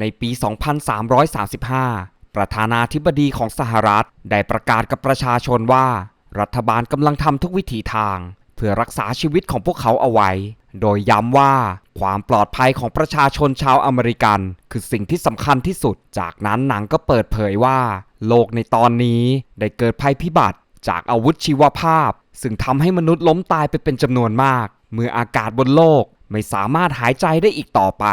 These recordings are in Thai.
ในปี 2335 ประธานาธิบดีของสหรัฐได้ประกาศกับประชาชนว่า รัฐบาลกำลังทำทุกวิถีทาง เพื่อรักษาชีวิตของพวกเขาเอาไว้ โดยย้ำว่าความปลอดภัยของประชาชนชาวอเมริกัน คือสิ่งที่สำคัญที่สุด จากนั้นหนังก็เปิดเผยว่า โลกในตอนนี้ได้เกิดภัยพิบัติจากอาวุธชีวภาพ ซึ่งทำให้มนุษย์ล้มตายไปเป็นจำนวนมาก เมื่ออากาศบนโลกไม่สามารถหายใจได้อีกต่อไป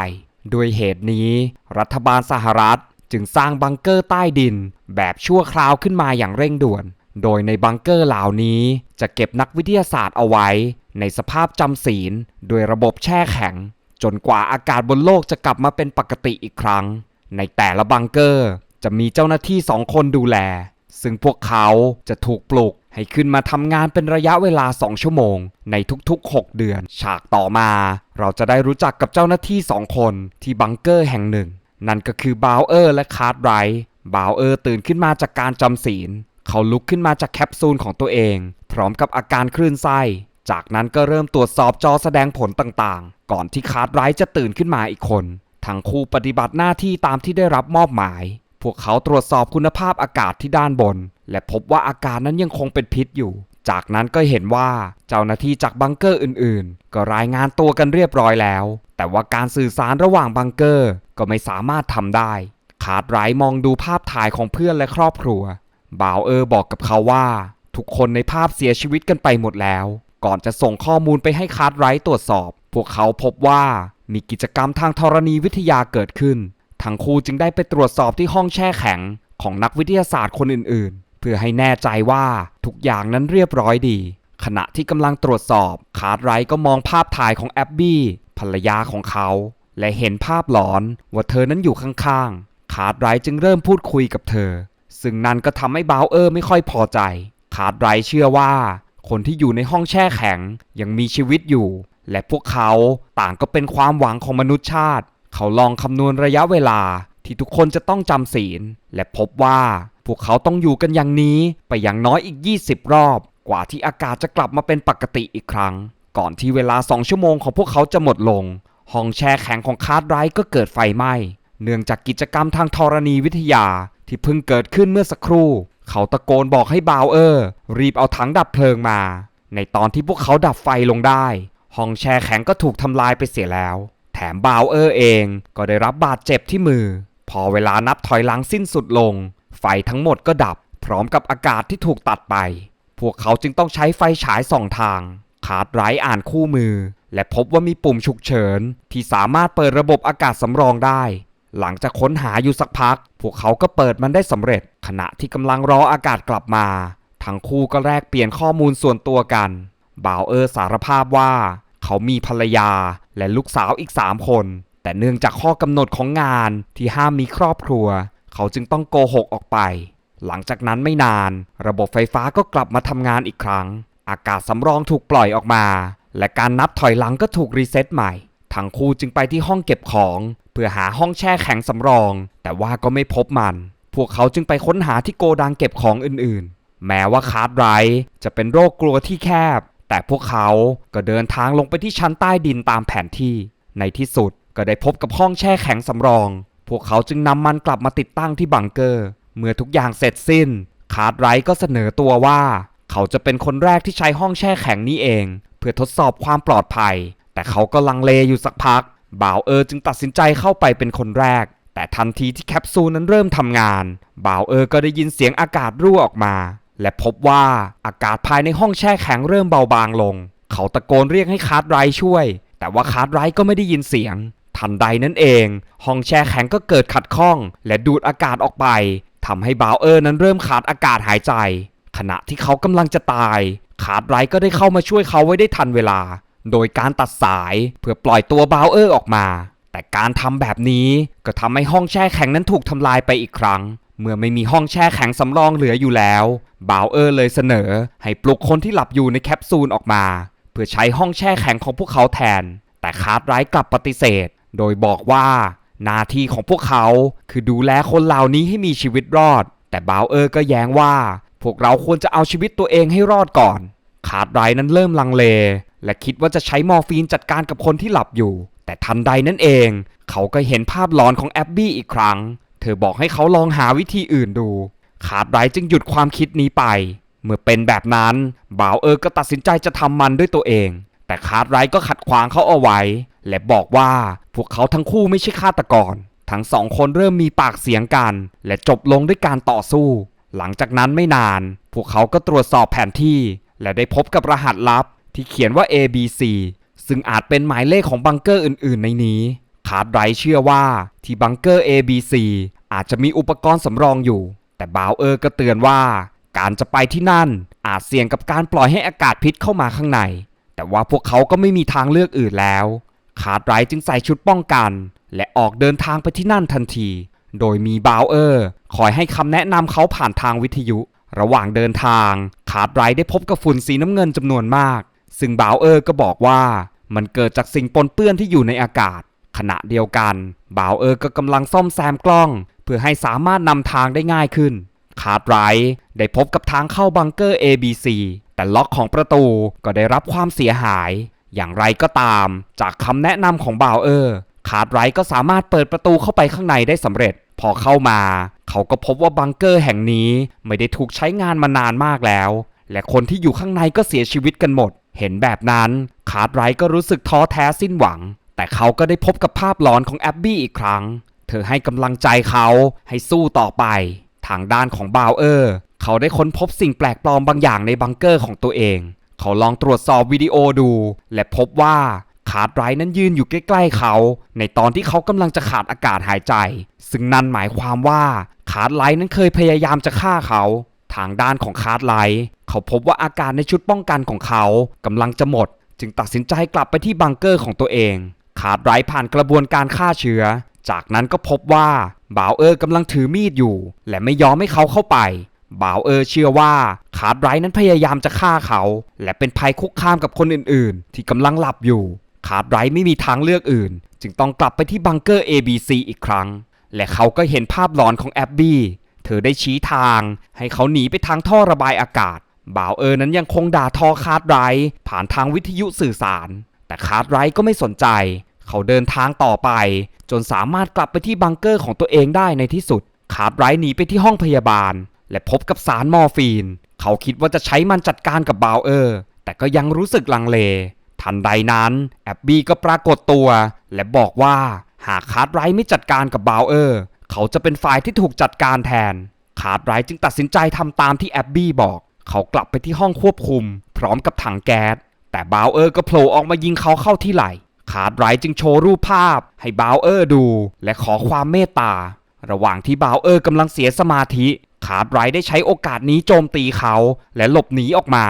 ด้วยเหตุนี้ รัฐบาลสหรัฐจึงสร้างบังเกอร์ใต้ดิน แบบชั่วคราวขึ้นมาอย่างเร่งด่วน โดยในบังเกอร์เหล่านี้ จะเก็บนักวิทยาศาสตร์เอาไว้ ในสภาพจำศีลโดยระบบแช่แข็ง จนกว่าอากาศบนโลกจะกลับมาเป็นปกติอีกครั้ง ในแต่ละบังเกอร์จะมีเจ้าหน้าที่สองคนดูแล ซึ่งพวกเขาจะถูกปลุกให้ขึ้นมาทำงานเป็นระยะเวลา 2 ชั่วโมง ในทุกๆ 6 เดือน ฉากต่อมา เราจะได้รู้จักกับเจ้าหน้าที่สองคนที่บังเกอร์แห่งหนึ่ง นั่นก็คือบาวเออร์และคาร์ดไรท์บาวเออร์ตื่นขึ้นมาจากการจำศีล เขาลุกขึ้นมาจากแคปซูลของตัวเอง พร้อมกับอาการคลื่นไส้ จากนั้นก็เริ่มตรวจสอบจอแสดงผลต่างๆ ก่อนที่คาร์ดไรท์จะตื่นขึ้นมาอีกคน ทั้งคู่ปฏิบัติหน้าที่ตามที่ได้รับมอบหมาย พวกเขาตรวจสอบคุณภาพอากาศที่ด้านบน และพบว่าอากาศนั้นยังคงเป็นพิษอยู่ จากนั้นก็เห็นว่าเจ้าหน้าที่จากบังเกอร์อื่นๆ ก็รายงานตัวกันเรียบร้อยแล้ว แต่ว่าการสื่อสารระหว่างบังเกอร์ก็ไม่สามารถทำได้คาร์ดไรท์มองดูภาพถ่ายของเพื่อนและครอบครัว บ่าวเออร์บอกกับเขาว่า ทุกคนในภาพเสียชีวิตกันไปหมดแล้ว ก่อนจะส่งข้อมูลไปให้คาร์ดไรท์ตรวจสอบ พวกเขาพบว่ามีกิจกรรมทางธรณีวิทยาเกิดขึ้น ทั้งคู่จึงได้ไปตรวจสอบที่ห้องแช่แข็งของนักวิทยาศาสตร์คนอื่นๆ เพื่อให้แน่ใจว่าทุกอย่างนั้นเรียบร้อยดี ขณะที่กำลังตรวจสอบคาร์ดไรก็มองภาพถ่ายของแอบบี้ภรรยาของเขา และเห็นภาพหลอนว่าเธอนั้นอยู่ข้างๆคาร์ดไรจึงเริ่มพูดคุยกับเธอ ซึ่งนั่นก็ทำให้บาวเออร์ไม่ค่อยพอใจคาร์ดไรเชื่อว่า คนที่อยู่ในห้องแช่แข็งยังมีชีวิตอยู่ และพวกเขาต่างก็เป็นความหวังของมนุษยชาติ เขาลองคำนวณระยะเวลาที่ทุกคนจะต้องจำศีล และพบว่าพวกเขาต้องอยู่กันอย่างนี้ไปอย่างน้อยอีก 20 รอบ กว่าที่อากาศจะกลับมาเป็นปกติอีกครั้ง ก่อนที่เวลา 2 ชั่วโมงของพวกเขาจะหมดลง ห้องแช่แข็งของคาร์ดไรท์ก็เกิดไฟไหม้ เนื่องจากกิจกรรมทางธรณีวิทยาที่เพิ่งเกิดขึ้นเมื่อสักครู่ เขาตะโกนบอกให้บาวเออร์ รีบเอาถังดับเพลิงมา ในตอนที่พวกเขาดับไฟลงได้ ห้องแช่แข็งก็ถูกทำลายไปเสียแล้ว แถมบาวเออร์เองก็ได้รับบาดเจ็บที่มือ พอเวลานับถอยหลังสิ้นสุดลง ไฟทั้งหมดก็ดับ พร้อมกับอากาศที่ถูกตัดไป พวกเขาจึงต้องใช้ไฟฉายส่องทางคาดไรท์อ่านคู่มือ และพบว่ามีปุ่มฉุกเฉิน ที่สามารถเปิดระบบอากาศสำรองได้ หลังจากค้นหาอยู่สักพัก พวกเขาก็เปิดมันได้สำเร็จ ขณะที่กำลังรออากาศกลับมา ทั้งคู่ก็แลกเปลี่ยนข้อมูลส่วนตัวกันบ่าวเออสารภาพว่า เขามีภรรยาและลูกสาวอีกสามคน แต่เนื่องจากข้อกำหนดของงานที่ห้ามมีครอบครัว เขาจึงต้องโกหกออกไป หลังจากนั้นไม่นาน ระบบไฟฟ้าก็กลับมาทำงานอีกครั้ง อากาศสำรองถูกปล่อยออกมา และการนับถอยหลังก็ถูกรีเซ็ตใหม่ทั้งคู่จึงไปที่ห้องเก็บของ เพื่อหาห้องแช่แข็งสำรอง แต่ว่าก็ไม่พบมัน พวกเขาจึงไปค้นหาที่โกดังเก็บของอื่นๆ แม้ว่าคาร์ดไรจะเป็นโรคกลัวที่แคบ แต่พวกเขาก็เดินทางลงไปที่ชั้นใต้ดินตามแผนที่ ในที่สุดก็ได้พบกับห้องแช่แข็งสำรอง พวกเขาจึงนำมันกลับมาติดตั้งที่บังเกอร์ เมื่อทุกอย่างเสร็จสิ้น คาร์ดไรท์ก็เสนอตัวว่า เขาจะเป็นคนแรกที่ใช้ห้องแช่แข็งนี้เอง เพื่อทดสอบความปลอดภัย แต่เขาก็ลังเลอยู่สักพัก บ่าวเออร์จึงตัดสินใจเข้าไปเป็นคนแรก แต่ทันทีที่แคปซูลนั้นเริ่มทำงาน บ่าวเออร์ก็ได้ยินเสียงอากาศรั่วออกมา และพบว่าอากาศภายในห้องแช่แข็งเริ่มเบาบางลง เขาตะโกนเรียกให้คาร์ดไรช่วย แต่ว่าคาร์ดไรก็ไม่ได้ยินเสียง ทันใดนั้นเอง ห้องแช่แข็งก็เกิดขัดข้อง และดูดอากาศออกไปทำให้บาวเออร์นั้นเริ่มขาดอากาศหายใจ ขณะที่เขากำลังจะตาย คาร์ดไรก็ได้เข้ามาช่วยเขาไว้ได้ทันเวลา โดยการตัดสายเพื่อปล่อยตัวบาวเออร์ออกมาแต่การทำแบบนี้ก็ทำให้ห้องแช่แข็งนั้นถูกทำลายไปอีกครั้ง เมื่อไม่มีห้องแช่แข็งสำรองเหลืออยู่แล้ว บาวเออร์เลยเสนอ ให้ปลุกคนที่หลับอยู่ในแคปซูลออกมา เพื่อใช้ห้องแช่แข็งของพวกเขาแทน แต่คาร์ดไรท์กลับปฏิเสธ โดยบอกว่าหน้าที่ของพวกเขาคือดูแลคนเหล่านี้ให้มีชีวิตรอด แต่บาวเออร์ก็แย้งว่า พวกเราควรจะเอาชีวิตตัวเองให้รอดก่อน คาร์ดไรท์นั้นเริ่มลังเล และคิดว่าจะใช้มอร์ฟีนจัดการกับคนที่หลับอยู่ แต่ทันใดนั้นเอง เขาก็เห็นภาพหลอนของแอบบี้อีกครั้ง ธอบอกให้เขาลองหาวิธีอื่นดู ขาดไรจึงหยุดความคิดนี้ไป เมื่อเป็นแบบนั้นบ่าวเออก็ตัดสินใจจะทำมันด้วยตัวเอง แต่คาร์ดไรก็ขัดขวางเขาเอาไว้ และบอกว่าพวกเขาทั้งคู่ไม่ใช่ฆาตกร ทั้งสองคนเริ่มมีปากเสียงกัน และจบลงด้วยการต่อสู้ หลังจากนั้นไม่นาน พวกเขาก็ตรวจสอบแผนที่ และได้พบกับรหัสลับ ที่เขียนว่า ABC ซึ่งอาจเป็นหมายเลขของบังเกอร์อื่น ๆ ในนี้คาร์ดไรเชื่อว่าที่บังเกอร์ ABC อาจจะมีอุปกรณ์สำรองอยู่ แต่บาวเออร์ก็เตือนว่า การจะไปที่นั่นอาจเสี่ยงกับการปล่อยให้อากาศพิษเข้ามาข้างใน แต่ว่าพวกเขาก็ไม่มีทางเลือกอื่นแล้วคาร์ดไรจึงใส่ชุดป้องกัน และออกเดินทางไปที่นั่นทันที โดยมีบาวเออร์คอยให้คำแนะนำเขาผ่านทางวิทยุ ระหว่างเดินทางคาร์ดไรได้พบกับฝุ่นสีน้ำเงินจำนวนมาก ซึ่งบาวเออร์ก็บอกว่ามันเกิดจากสิ่งปนเปื้อนที่อยู่ในอากาศ ขณะเดียวกันบาวเออร์ก็กำลังซ่อมแซมกล้อง เพื่อให้สามารถนำทางได้ง่ายขึ้น คาร์ดไรท์ได้พบกับทางเข้าบังเกอร์ ABC แต่ล็อกของประตูก็ได้รับความเสียหาย อย่างไรก็ตาม จากคำแนะนำของบ่าวเออร์คาร์ดไรท์ก็สามารถเปิดประตูเข้าไปข้างในได้สำเร็จ พอเข้ามา เขาก็พบว่าบังเกอร์แห่งนี้ไม่ได้ถูกใช้งานมานานมากแล้ว และคนที่อยู่ข้างในก็เสียชีวิตกันหมด เห็นแบบนั้นคาร์ดไรท์ก็รู้สึกท้อแท้สิ้นหวัง แต่เขาก็ได้พบกับภาพหลอนของแอบบี้อีกครั้ง เธอให้กำลังใจเขาให้สู้ต่อไป ทางด้านของบาวเออร์ เขาได้ค้นพบสิ่งแปลกปลอมบางอย่างในบังเกอร์ของตัวเอง เขาลองตรวจสอบวิดีโอดู และพบว่าคาร์ดไรนั้นยืนอยู่ใกล้ๆเขา ในตอนที่เขากำลังจะขาดอากาศหายใจ ซึ่งนั่นหมายความว่าคาร์ดไลท์นั้นเคยพยายามจะฆ่าเขา ทางด้านของคาร์ดไลท์เขาพบว่าอากาศในชุดป้องกันของเขากำลังจะหมด จึงตัดสินใจกลับไปที่บังเกอร์ของตัวเองคาร์ดไรผ่านกระบวนการฆ่าเชื้อ จากนั้นก็พบว่าบาวเออร์กำลังถือมีดอยู่ และไม่ยอมให้เขาเข้าไปบาวเออร์เชื่อว่าคาร์ดไรนั้นพยายามจะฆ่าเขา และเป็นภัยคุกคามกับคนอื่นๆ ที่กำลังหลับอยู่คาร์ดไรไม่มีทางเลือกอื่น จึงต้องกลับไปที่บังเกอร์ ABC อีกครั้ง และเขาก็เห็นภาพหลอนของแอบบี้เธอได้ชี้ทาง ให้เขาหนีไปทางท่อระบายอากาศบ่าวเออร์นั้นยังคงด่าทอคาร์ดไรผ่านทางวิทยุสื่อสาร แต่คาร์ดไรก็ไม่สนใจ เขาเดินทางต่อไป จนสามารถกลับไปที่บังเกอร์ของตัวเองได้ในที่สุดคาร์ดไรท์หนีไปที่ห้องพยาบาล และพบกับสารมอร์ฟีน เขาคิดว่าจะใช้มันจัดการกับบาวเออร์ แต่ก็ยังรู้สึกลังเล ทันใดนั้นแอบบี้ก็ปรากฏตัว และบอกว่าหากคาร์ดไรท์ไม่จัดการกับบาวเออร์ เขาจะเป็นฝ่ายที่ถูกจัดการแทน คาร์ดไรท์จึงตัดสินใจทำตามที่แอบบี้บอก เขากลับไปที่ห้องควบคุม พร้อมกับถังแก๊ส แต่บาวเออร์ก็โผล่ออกมายิงเขาเข้าที่ไหล่ คาร์ดไรจึงโชว์รูปภาพ ให้บาวเออร์ดู และขอความเมตตา ระหว่างที่บาวเออร์กำลังเสียสมาธิคาร์ดไรได้ใช้โอกาสนี้โจมตีเขาและหลบหนีออกมา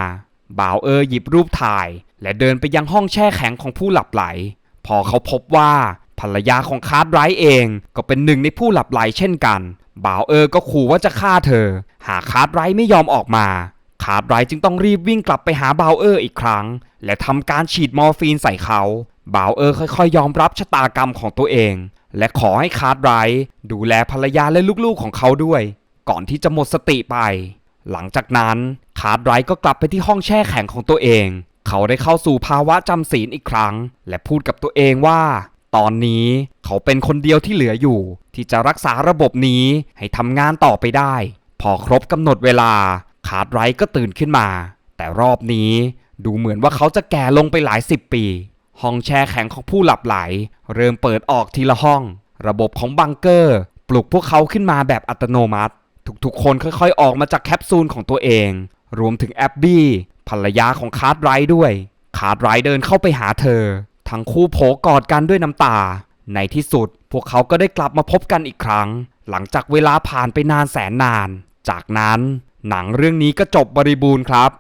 บาวเออร์หยิบรูปถ่าย และเดินไปยังห้องแช่แข็งของผู้หลับไหล พอเขาพบว่าภรรยาของคาร์ดไรเองก็เป็นหนึ่งในผู้หลับไหลเช่นกันบาวเออร์ก็ขู่ว่าจะฆ่าเธอ หากคาร์ดไรไม่ยอมออกมาคาร์ดไรจึงต้องรีบวิ่งกลับไปหาบาวเออร์อีกครั้ง และทำการฉีดมอร์ฟีนใส่เขา บาวเออร์ค่อยๆ ยอมรับชะตากรรมของตัวเอง และขอให้คาร์ดไรท์ดูแลภรรยาและลูกๆของเขาด้วย ก่อนที่จะหมดสติไป หลังจากนั้นคาร์ดไรท์ก็กลับไปที่ห้องแช่แข็งของตัวเอง เขาได้เข้าสู่ภาวะจำศีลอีกครั้ง และพูดกับตัวเองว่า ตอนนี้เขาเป็นคนเดียวที่เหลืออยู่ ที่จะรักษาระบบนี้ให้ทำงานต่อไปได้ พอครบกำหนดเวลาคาร์ดไรท์ก็ตื่นขึ้นมา แต่รอบนี้ดูเหมือนว่าเขาจะแก่ลงไปหลายสิบปี ห้องแช่แข็งของผู้หลับไหล เริ่มเปิดออกทีละห้อง ระบบของบังเกอร์ ปลุกพวกเขาขึ้นมาแบบอัตโนมัติ ทุกๆ คนค่อยๆ ออกมาจากแคปซูลของตัวเอง รวมถึงแอบบี้ภรรยาของคาร์ดไรด้วย คาร์ดไรเดินเข้าไปหาเธอ ทั้งคู่โผกอดกันด้วยน้ำตา ในที่สุดพวกเขาก็ได้กลับมาพบกันอีกครั้ง หลังจากเวลาผ่านไปนานแสนนาน จากนั้นหนังเรื่องนี้ก็จบบริบูรณ์ครับ